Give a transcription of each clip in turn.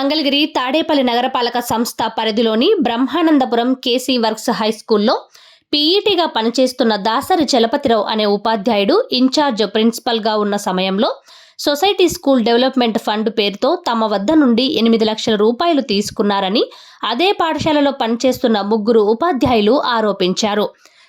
మంగళగిరి తాడేపల్లి నగరపాలక సంస్థ పరిధిలోని బ్రహ్మానందపురం కేసీ వర్క్స్ హై స్కూల్లో పీఈటీగా పనిచేస్తున్న దాసరి చలపతిరావు అనే ఉపాధ్యాయుడు ఇన్ఛార్జ్ ప్రిన్సిపల్గా ఉన్న సమయంలో సొసైటీ స్కూల్ డెవలప్మెంట్ ఫండ్ పేరుతో తమ వద్ద నుండి ఎనిమిది లక్షల రూపాయలు తీసుకున్నారని అదే పాఠశాలలో పనిచేస్తున్న ముగ్గురు ఉపాధ్యాయులు ఆరోపించారు.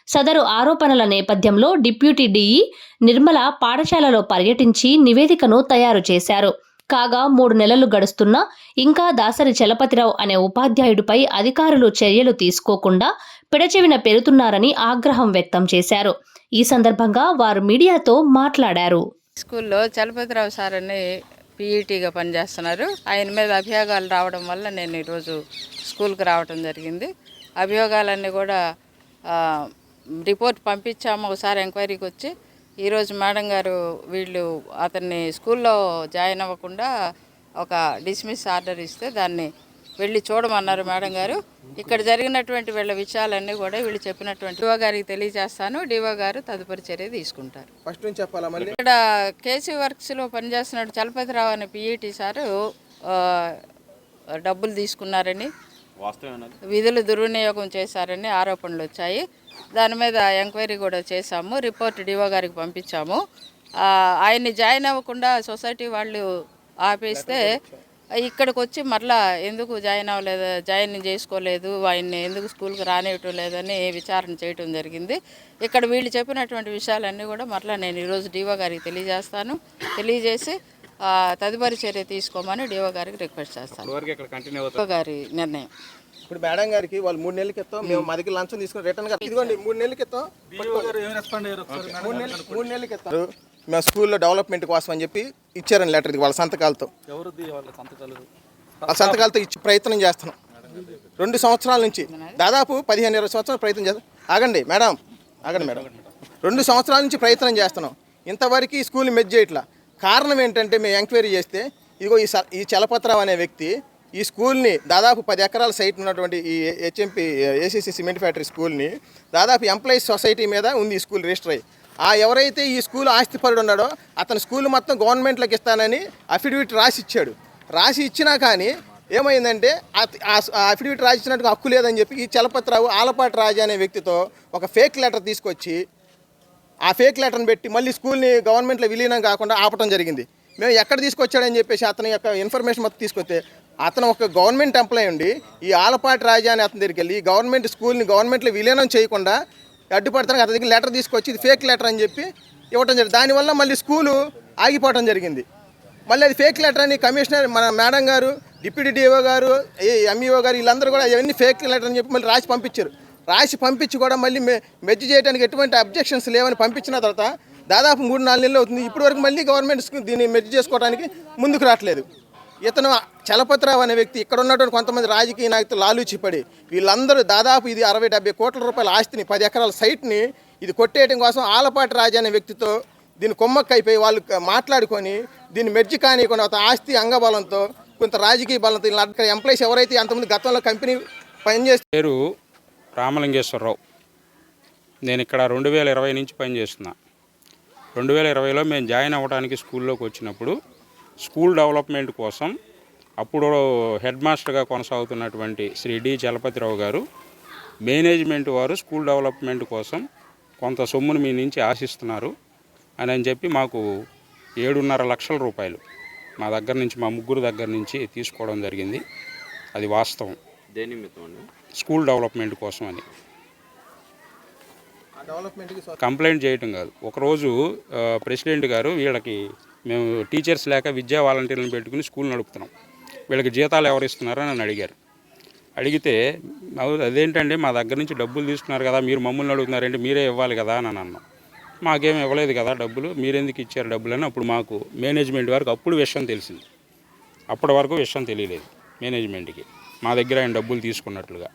సదరు ఆరోపణల నేపథ్యంలో డిప్యూటీ డీఈ నిర్మల పాఠశాలలో పర్యటించి నివేదికను తయారు చేశారు. కాగా మూడు నెలలు గడుస్తున్నా ఇంకా దాసరి చలపతిరావు అనే ఉపాధ్యాయుడిపై అధికారులు చర్యలు తీసుకోకుండా పిడచెవిన పెరుతున్నారని ఆగ్రహం వ్యక్తం చేశారు. ఈ సందర్భంగా వారు మీడియాతో మాట్లాడారు. స్కూల్లో చలపతిరావు సార్ అని పీఈటీగా పనిచేస్తున్నారు. ఆయన మీద అభియోగాలు రావడం వల్ల నేను ఈరోజు స్కూల్కి రావడం జరిగింది. అభియోగాలన్నీ కూడా రిపోర్ట్ పంపించాము. ఒకసారి ఎంక్వైరీకి వచ్చి ఈరోజు మేడం గారు వీళ్ళు అతన్ని స్కూల్లో జాయిన్ అవ్వకుండా ఒక డిస్మిస్ ఆర్డర్ ఇస్తే దాన్ని వెళ్ళి చూడమన్నారు మేడం గారు. ఇక్కడ జరిగినటువంటి వీళ్ళ విషయాలన్నీ కూడా వీళ్ళు చెప్పినటువంటి డివో గారికి తెలియజేస్తాను. డివో గారు తదుపరి చర్య తీసుకుంటారు. ఫస్ట్ నుంచి చెప్పాలా మళ్ళీ? ఇక్కడ కేసీ వర్క్స్లో పనిచేస్తున్నాడు చలపతిరావు అనే పిఈటి సారు డబ్బులు తీసుకున్నారని విధులు దుర్వినియోగం చేశారని ఆరోపణలు వచ్చాయి. దాని మీద ఎంక్వైరీ కూడా చేశాము. రిపోర్ట్ డివో గారికి పంపించాము. ఆయన్ని జాయిన్ అవ్వకుండా సొసైటీ వాళ్ళు ఆపేస్తే ఇక్కడికి వచ్చి మరలా ఎందుకు జాయిన్ అవ్వలేదు జాయిన్ చేసుకోలేదు ఆయన్ని ఎందుకు స్కూల్కి రానివ్వటం లేదని విచారణ చేయటం జరిగింది. ఇక్కడ వీళ్ళు చెప్పినటువంటి విషయాలన్నీ కూడా మరలా నేను ఈరోజు డివో గారికి తెలియజేస్తాను. తెలియజేసి తదుపరి చర్య తీసుకోమని డిఓ గారికి రిక్వెస్ట్ చేస్తాను. డిఓ గారి నిర్ణయం. ఇప్పుడు మేడం గారికి వాళ్ళు మూడు నెలల క్రితం మేము మా దగ్గర లంచం తీసుకుని రిటర్న్గా ఇదిగోండి మూడు నెలల క్రితం మూడు నెలల క్రితం మేము స్కూల్లో డెవలప్మెంట్ కోసం అని చెప్పి ఇచ్చారని లెటర్ వాళ్ళ సంతకాలతో. వాళ్ళ సంతకాలు? వాళ్ళ సంతకాలతో ఇచ్చి ప్రయత్నం చేస్తున్నాం. రెండు సంవత్సరాల నుంచి. దాదాపు పదిహేను ఇరవై సంవత్సరాలు ప్రయత్నం చేస్తాం ఆగండి మేడం. ఆగండి మేడం. రెండు సంవత్సరాల నుంచి ప్రయత్నం చేస్తున్నాం. ఇంతవరకు ఈ స్కూల్ మెజ్ చేయట్లా. కారణం ఏంటంటే మేము ఎంక్వైరీ చేస్తే ఇదిగో ఈ స- ఈ చలపత్రావు అనే వ్యక్తి ఈ స్కూల్ని దాదాపు పది ఎకరాల సైట్ ఉన్నటువంటి ఈ హెచ్ఎంపి ఏసీసీ సిమెంట్ ఫ్యాక్టరీ స్కూల్ని దాదాపు ఎంప్లాయీస్ సొసైటీ మీద ఉంది ఈ స్కూల్ రిజిస్టర్ అయ్యి. ఆ ఎవరైతే ఈ స్కూల్ ఆస్తిపరుడు ఉన్నాడో అతని స్కూల్ మొత్తం గవర్నమెంట్లోకి ఇస్తానని అఫిడవిట్ రాసి ఇచ్చాడు రాసి ఇచ్చినా కానీ ఏమైందంటే అఫిడవిట్ రాసి ఇచ్చినట్టుగా హక్కు లేదని చెప్పి ఈ చలపతిరావు ఆలపాటి రాజా అనే వ్యక్తితో ఒక ఫేక్ లెటర్ తీసుకొచ్చి ఆ ఫేక్ లెటర్ని పెట్టి మళ్ళీ స్కూల్ని గవర్నమెంట్లో విలీనం కాకుండా ఆపటం జరిగింది. మేము ఎక్కడ తీసుకొచ్చాడని చెప్పేసి అతని యొక్క ఇన్ఫర్మేషన్ మొత్తం తీసుకొస్తే అతను ఒక గవర్నమెంట్ ఎంప్లాయ్ ఉండి ఈ ఆలపాటి రాజా అని అతని దగ్గరికి వెళ్ళి ఈ గవర్నమెంట్ స్కూల్ని గవర్నమెంట్లో విలీనం చేయకుండా అడ్డుపడతానికి అతని దగ్గర లెటర్ తీసుకొచ్చి ఇది ఫేక్ లెటర్ అని చెప్పి ఇవ్వటం జరిగింది. దానివల్ల మళ్ళీ స్కూలు ఆగిపోవటం జరిగింది. మళ్ళీ అది ఫేక్ లెటర్ అని కమిషనర్ మన మేడం గారు డిప్యూటీ డిఓ గారు ఎంఈఓ గారు వీళ్ళందరూ కూడా ఇవన్నీ ఫేక్ లెటర్ అని చెప్పి మళ్ళీ రాసి పంపించారు. రాసి పంపించి కూడా మళ్ళీ మె- చేయడానికి ఎటువంటి అబ్జెక్షన్స్ లేవని పంపించిన తర్వాత దాదాపు మూడు నాలుగు నెలలు అవుతుంది. ఇప్పటి వరకు మళ్ళీ గవర్నమెంట్ దీన్ని మెజ్జు చేసుకోవడానికి ముందుకు రావట్లేదు. ఇతను చలపతిరావు అనే వ్యక్తి ఇక్కడ ఉన్నటువంటి కొంతమంది రాజకీయ నాయకులు లాలూచిపడి వీళ్ళందరూ దాదాపు ఇది అరవై డెబ్బై కోట్ల రూపాయల ఆస్తిని పది ఎకరాల సైట్ని ఇది కొట్టేయడం కోసం ఆలపాటి రాజు అనే వ్యక్తితో దీని కొమ్మక్కైపోయి వాళ్ళు మాట్లాడుకొని దీన్ని మెర్జి కానియకుండా ఒక ఆస్తి అంగబలంతో కొంత రాజకీయ బలంతో ఇలా అక్కడ ఎంప్లాయీస్ ఎవరైతే అంతమంది గతంలో కంపెనీ పనిచేస్తారు రామలింగేశ్వరరావు. నేను ఇక్కడ రెండు వేల ఇరవై నుంచి పనిచేస్తున్నా రెండు వేల ఇరవైలో మేము జాయిన్ అవ్వడానికి స్కూల్లోకి వచ్చినప్పుడు స్కూల్ డెవలప్మెంట్ కోసం అప్పుడు హెడ్ మాస్టర్గా కొనసాగుతున్నటువంటి శ్రీ డి చలపతిరావు గారు మేనేజ్మెంట్ వారు స్కూల్ డెవలప్మెంట్ కోసం కొంత సొమ్మును మీ నుంచి ఆశిస్తున్నారు అని అని చెప్పి మాకు ఏడున్నర లక్షల రూపాయలు మా దగ్గర నుంచి మా ముగ్గురు దగ్గర నుంచి తీసుకోవడం జరిగింది. అది వాస్తవం. దేని స్కూల్ డెవలప్మెంట్ కోసం అని. కంప్లైంట్ చేయటం కాదు. ఒకరోజు ప్రెసిడెంట్ గారు వీళ్ళకి మేము టీచర్స్ లేక విద్యా వాలంటీర్లను పెట్టుకుని స్కూల్ నడుపుతున్నాం. వీళ్ళకి జీతాలు ఎవరు ఇస్తున్నారని నన్ను అడిగారు. అడిగితే "అవు- అదేంటండి మా దగ్గర నుంచి డబ్బులు తీసుకున్నారు కదా మీరు మమ్మల్ని అడుగుతున్నారంటే మీరే ఇవ్వాలి కదా అని అన్నాం. మాకేం ఇవ్వలేదు కదా డబ్బులు మీరెందుకు ఇచ్చారు డబ్బులు అని అప్పుడు మాకు మేనేజ్మెంట్ వారికి అప్పుడు విషయం తెలిసింది. అప్పటి వరకు విషయం తెలియలేదు మేనేజ్మెంట్కి. మా దగ్గర ఆయన డబ్బులు తీసుకున్నట్లుగా.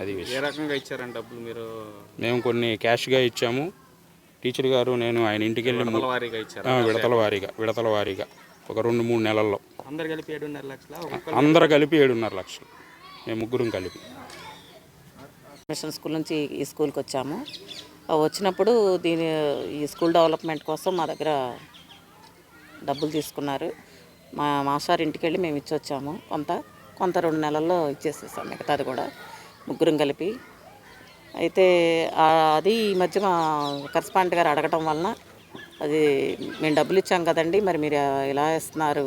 అది ఏ రకంగా ఇచ్చారండి డబ్బులు మీరు? మేము కొన్ని క్యాష్గా ఇచ్చాము. టీచర్ గారు నేను ఆయన ఇంటికి వెళ్ళి విడతల వారీగా ఇచ్చారు? విడతల వారీగా విడతల వారీగా. ఒక రెండు మూడు నెలల్లో. అందరు కలిపి ఏడున్నర లక్షల? అందరు కలిపి ఏడున్నర లక్షలు. మేము ముగ్గురం కలిపి. మిషన్ స్కూల్ నుంచి ఈ స్కూల్కి వచ్చాము. ఆ వచ్చినప్పుడు దీని ఈ స్కూల్ డెవలప్మెంట్ కోసం మా దగ్గర డబ్బులు తీసుకున్నారు. మా మాస్టర్ ఇంటికి వెళ్ళి మేము ఇచ్చి వచ్చాము కొంత కొంత రెండు నెలల్లో ఇచ్చేసేసాం. మిగతాది కూడా ముగ్గురం కలిపి. అయితే అది ఈ మధ్య మా కరస్పాండెంట్ గారు అడగటం వలన అది మేము డబ్బులు ఇచ్చాం కదండి మరి మీరు ఇలా ఇస్తున్నారు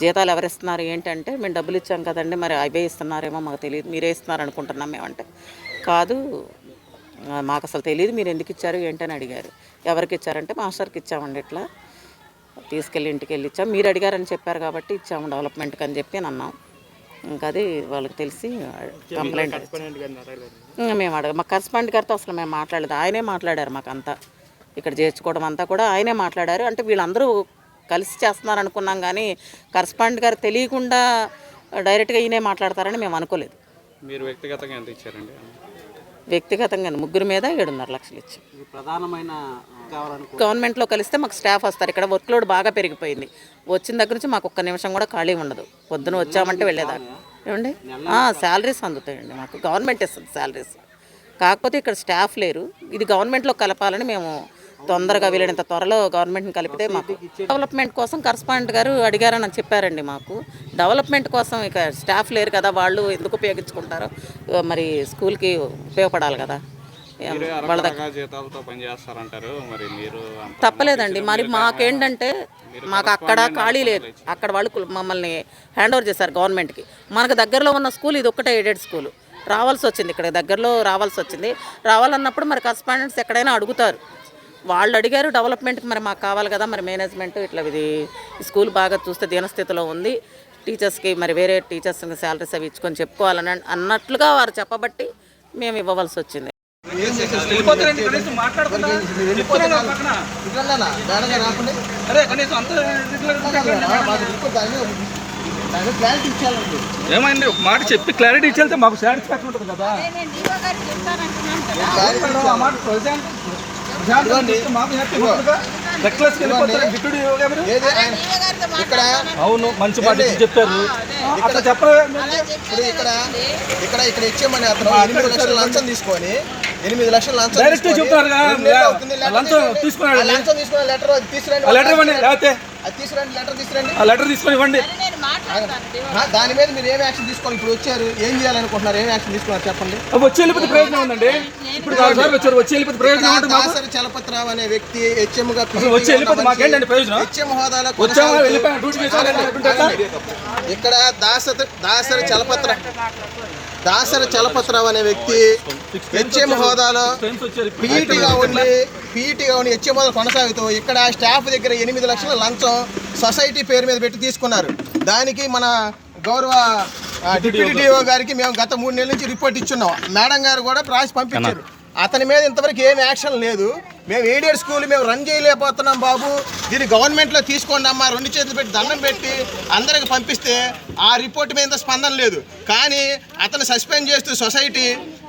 జీతాలు ఎవరు ఇస్తున్నారు ఏంటంటే మేము డబ్బులు ఇచ్చాం కదండి మరి అవే ఇస్తున్నారేమో మాకు తెలియదు మీరే ఇస్తున్నారు అనుకుంటున్నాం మేమంటే. కాదు మాకు అసలు తెలియదు మీరు ఎందుకు ఇచ్చారు ఏంటని అడిగారు. ఎవరికి ఇచ్చారంటే మాస్టర్కి ఇచ్చామండి ఇట్లా. తీసుకెళ్ళి ఇంటికి వెళ్ళి ఇచ్చాం. మీరు అడిగారని చెప్పారు కాబట్టి ఇచ్చాము డెవలప్మెంట్కి అని చెప్పి అని అన్నాం. ఇంకా అది వాళ్ళకి తెలిసి కంప్లైంట్ మేము అడగ మా కరస్పాండెంట్ గారితో అసలు మేము మాట్లాడలేదు. ఆయనే మాట్లాడారు మాకు అంతా ఇక్కడ చేర్చుకోవడం అంతా కూడా ఆయనే మాట్లాడారు. అంటే వీళ్ళందరూ కలిసి చేస్తున్నారు అనుకున్నాం కానీ కరస్పాండెంట్ గారు తెలియకుండా డైరెక్ట్గా ఈయనే మాట్లాడతారని మేము అనుకోలేదు. మీరు వ్యక్తిగతంగా ఎంత ఇచ్చారండి? వ్యక్తిగతంగా ముగ్గురు మీద ఏడున్నర లక్షలు ఇచ్చాం. ప్రధానమైన గవర్నమెంట్లో కలిస్తే మాకు స్టాఫ్ వస్తారు. ఇక్కడ వర్క్ లోడ్ బాగా పెరిగిపోయింది. వచ్చిన దగ్గర నుంచి మాకు ఒక్క నిమిషం కూడా ఖాళీ ఉండదు. పొద్దున వచ్చామంటే వెళ్ళేదాకా. ఏమండి? శాలరీస్ అందుతాయండి మాకు. గవర్నమెంట్ ఇస్తుంది శాలరీస్ కాకపోతే ఇక్కడ స్టాఫ్ లేరు. ఇది గవర్నమెంట్లో కలపాలని మేము తొందరగా వీలైనంత త్వరలో గవర్నమెంట్ని కలిపితే మాకు డెవలప్మెంట్ కోసం కరస్పాండెంట్ గారు అడిగారని చెప్పారండి మాకు. డెవలప్మెంట్ కోసం ఇక స్టాఫ్ లేరు కదా వాళ్ళు ఎందుకు ఉపయోగించుకుంటారో? మరి స్కూల్కి ఉపయోగపడాలి కదా. వాళ్ళ తప్పలేదండి. మరి మాకేంటంటే మాకు అక్కడ ఖాళీ లేదు. అక్కడ వాళ్ళు మమ్మల్ని హ్యాండ్ ఓవర్ చేశారు గవర్నమెంట్కి. మనకు దగ్గరలో ఉన్న స్కూల్ ఇది ఒక్కటే ఎయిడెడ్ స్కూల్. రావాల్సి వచ్చింది ఇక్కడ దగ్గరలో రావాల్సి వచ్చింది. రావాలన్నప్పుడు మరి కరస్పాండెంట్స్ ఎక్కడైనా అడుగుతారు. వాళ్ళు అడిగారు డెవలప్మెంట్కి మరి మాకు కావాలి కదా మరి మేనేజ్మెంట్ ఇట్లా ఇది స్కూల్ బాగా చూస్తే దీనస్థితిలో ఉంది. టీచర్స్కి మరి వేరే టీచర్స్ శాలరీస్ అవి ఇచ్చుకొని చెప్పుకోవాలని అన్నట్లుగా వారు చెప్పబట్టి మేము ఇవ్వవలసి వచ్చింది. అరే కనీసం అంత క్లారిటీ ఇచ్చారండి ఏమైంది? ఒక మాట చెప్పి క్లారిటీ ఇచ్చేస్తే మాకు సాటిస్ఫాక్షన్ ఉంటుంది కదా. మాట మాకు హ్యాపీ ఆయన ఇక్కడ అవును మంచి మాట చెప్పారు. అట్లా చెప్పలేదు ఇప్పుడు ఇక్కడ ఇక్కడ ఇక్కడ ఇచ్చేమని అతను ఎనిమిది లక్షల లంచం తీసుకొని ఎనిమిది లక్షల లంచం తీసుకొని చెప్తున్నారు లంచం తీసుకొని- తీసుకున్నాడు. లంచం తీసుకున్న లెటర్ తీసుకురండి లెటర్ ఇవ్వండి లేకపోతే అది తీసుకురండి లెటర్ తీసుకురండి ఆ లెటర్ తీసుకొని ఇవ్వండి. దాని మీద మీరు ఏం యాక్షన్ తీసుకోవాలి? ఇప్పుడు వచ్చారు ఏం చేయాలనుకుంటున్నారు? ఏం యాక్షన్ తీసుకున్నారు చెప్పండి. వచ్చి వెళ్ళిపోతే ప్రయోజనం ఉందండి. ఇప్పుడు వచ్చారు వచ్చి వెళ్ళిపోతే ప్రయోజనం ఉంటుంది? మాకు దాసరి చలపతిరావు అనే వ్యక్తి హెచ్ఎం గా అసలు వచ్చి వెళ్ళిపోతే మాకేంటండి ప్రయోజనం? హెచ్ఎం హోదాలో వచ్చామా డ్యూటీ? ఇక్కడ దాసరి దాసరి చలపత్ర దాసరి చలపతిరావు అనే వ్యక్తి హెచ్ఎం హోదాలో పీఈటీగా ఉండి పీఈటీగా ఉండి హెచ్ఎం హోదా కొనసాగుతూ ఇక్కడ స్టాఫ్ దగ్గర ఎనిమిది లక్షల లంచం సొసైటీ పేరు మీద పెట్టి తీసుకున్నారు. దానికి మన గౌరవ ఆ, డిప్యూటీ డిఓ గారికి మేము గత మూడు నెలల నుంచి రిపోర్ట్ ఇచ్చున్నాం. మేడం గారు కూడా రాసి పంపించారు. అతని మీద ఇంతవరకు ఏం యాక్షన్ లేదు. మేము ఏడియర్ స్కూల్ మేము రన్ చేయలేకపోతున్నాం బాబు. దీన్ని గవర్నమెంట్లో తీసుకోండి అమ్మా. రెండు చేతులు పెట్టి దండం పెట్టి అందరికి పంపిస్తే ఆ రిపోర్ట్ మీద స్పందన లేదు. కానీ అతను సస్పెండ్ చేస్తూ సొసైటీ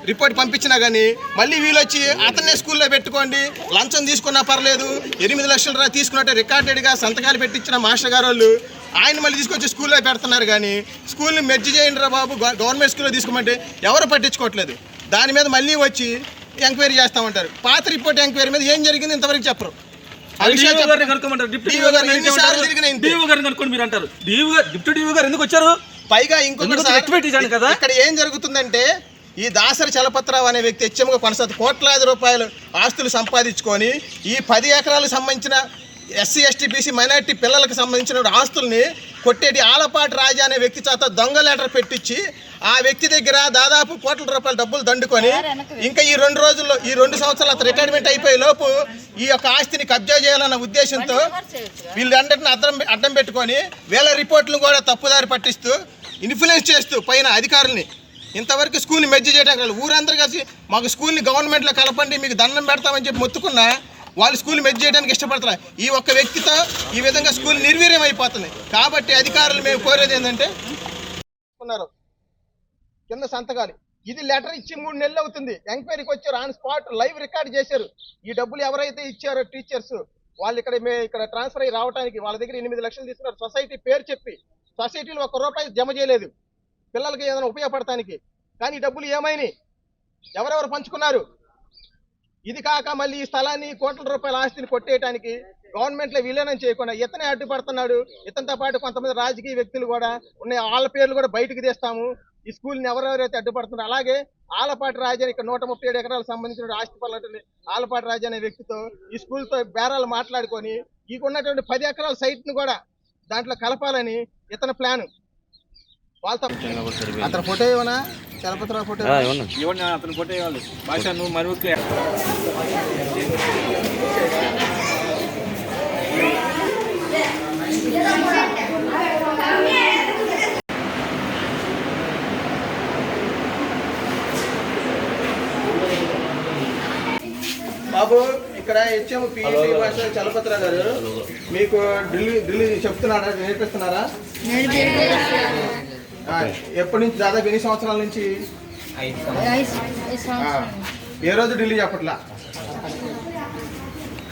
రిపోర్ట్ పంపించినా కానీ మళ్ళీ వీళ్ళు వచ్చి అతన్నే స్కూల్లో పెట్టుకోండి. లంచం తీసుకున్నా పర్లేదు. ఎనిమిది లక్షల తీసుకున్నట్టు రికార్డెడ్గా సంతకాలు పెట్టించిన మాస్టర్ గారు వాళ్ళు ఆయన మళ్ళీ తీసుకొచ్చి స్కూల్లో పెడుతున్నారు కానీ స్కూల్ని మెర్జి చేయండి రా బాబు. గవ- గవర్నమెంట్ స్కూల్లో తీసుకోమంటే ఎవరు పట్టించుకోవట్లేదు. దాని మీద మళ్ళీ వచ్చి ఎంక్వైరీ చేస్తామంటారు. పాత రిపోర్ట్ ఎంక్వైరీ మీద ఏం జరిగింది ఇంతవరకు చెప్పరు. డిప్యూటీ డిఓ గారు ఎందుకు వచ్చారు? పైగా ఇంకొకటి కదా? ఇక్కడ ఏం జరుగుతుందంటే ఈ దాసరి చలపతిరావు అనే వ్యక్తి హెచ్ఎంగా కొనసాగుతూ కోట్లాది రూపాయలు ఆస్తులు సంపాదించుకొని ఈ పది ఎకరాలకు సంబంధించిన ఎస్సీ ఎస్టీ బీసీ మైనారిటీ పిల్లలకు సంబంధించిన ఆస్తుల్ని కొట్టేటి ఆలపాటి రాజా అనే వ్యక్తి చేత దొంగ లెటర్ పెట్టించి ఆ వ్యక్తి దగ్గర దాదాపు కోట్ల రూపాయల డబ్బులు దండుకొని ఇంకా ఈ రెండు రోజుల్లో ఈ రెండు సంవత్సరాలు అతను రిటైర్మెంట్ అయిపోయే లోపు ఈ యొక్క ఆస్తిని కబ్జా చేయాలన్న ఉద్దేశంతో వీళ్ళందరిని అడ్డం అడ్డం పెట్టుకొని వీళ్ళ రిపోర్ట్లను కూడా తప్పుదారి పట్టిస్తూ ఇన్ఫ్లుయెన్స్ చేస్తూ పైన అధికారుల్ని. ఇంతవరకు స్కూల్ని మెజ్జి చేయడానికి రాలేదు. ఊరందరూ కలిసి మాకు స్కూల్ని గవర్నమెంట్లో కలపండి మీకు దండం పెడతామని చెప్పి మొత్తుకున్నా వాళ్ళు స్కూల్ మెజ్జి చేయడానికి ఇష్టపడతారు ఈ ఒక్క వ్యక్తితో ఈ విధంగా స్కూల్ నిర్వీర్యం అయిపోతుంది. కాబట్టి అధికారులు మేము కోరేది ఏంటంటే ఉన్నారు. కింద సంతకాలు. ఇది లెటర్ ఇచ్చి మూడు నెలలు అవుతుంది. ఎంక్వైరీకి వచ్చారు. ఆన్ స్పాట్ లైవ్ రికార్డ్ చేశారు. ఈ డబ్బులు ఎవరైతే ఇచ్చారో టీచర్స్ వాళ్ళు ఇక్కడ మేము ఇక్కడ ట్రాన్స్ఫర్ అయ్యి రావడానికి వాళ్ళ దగ్గర ఎనిమిది లక్షలు తీసుకున్నారు. సొసైటీ పేరు చెప్పి సొసైటీలో ఒక రూపాయి జమ చేయలేదు. పిల్లలకి ఏదైనా ఉపయోగపడటానికి. కానీ ఈ డబ్బులు ఏమైనాయి? ఎవరెవరు పంచుకున్నారు? ఇది కాక మళ్ళీ ఈ స్థలాన్ని కోట్ల రూపాయల ఆస్తిని కొట్టేయడానికి గవర్నమెంట్లో విలీనం చేయకుండా ఇతనే అడ్డుపడుతున్నాడు. ఇతనితో పాటు కొంతమంది రాజకీయ వ్యక్తులు కూడా ఉన్నాయి. వాళ్ళ పేర్లు కూడా బయటకు తీస్తాము. ఈ స్కూల్ని ఎవరెవరైతే అడ్డుపడుతున్నారో అలాగే ఆలపాటి రాజా ఇక్కడ నూట ముప్పై ఏడు ఎకరాలకు సంబంధించిన ఆస్తి పల్లెటూరి ఆలపాటి రాజా అనే వ్యక్తితో ఈ స్కూల్తో బేరాలు మాట్లాడుకొని ఈ ఉన్నటువంటి పది ఎకరాల సైట్ను కూడా దాంట్లో కలపాలని ఇతని ప్లాన్ వాళ్ళతో అతని ఫోటో ఏమన్నా చలపతిరావు ఫోటో ఇవ్వండి అతను కొట్టేయాలి భాష నువ్వు మరి బాబు ఇక్కడ హెచ్ఎం పిఈటి భాష చలపతిరావు గారు. మీకు ఢిల్లీ ఢిల్లీ చెప్తున్నారా? నేర్పిస్తున్నారా? ఎప్పటి నుంచి దాదాపు ఎన్ని సంవత్సరాల నుంచి? ఏ రోజు ఢిల్లీ చెప్పట్లా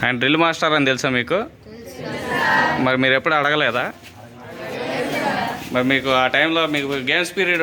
ఆయన డ్రిల్ మాస్టర్ అని తెలుసా మీకు? మరి మీరు ఎప్పుడు అడగలేదా? మరి మీకు ఆ టైంలో మీకు గేమ్స్ పీరియడ్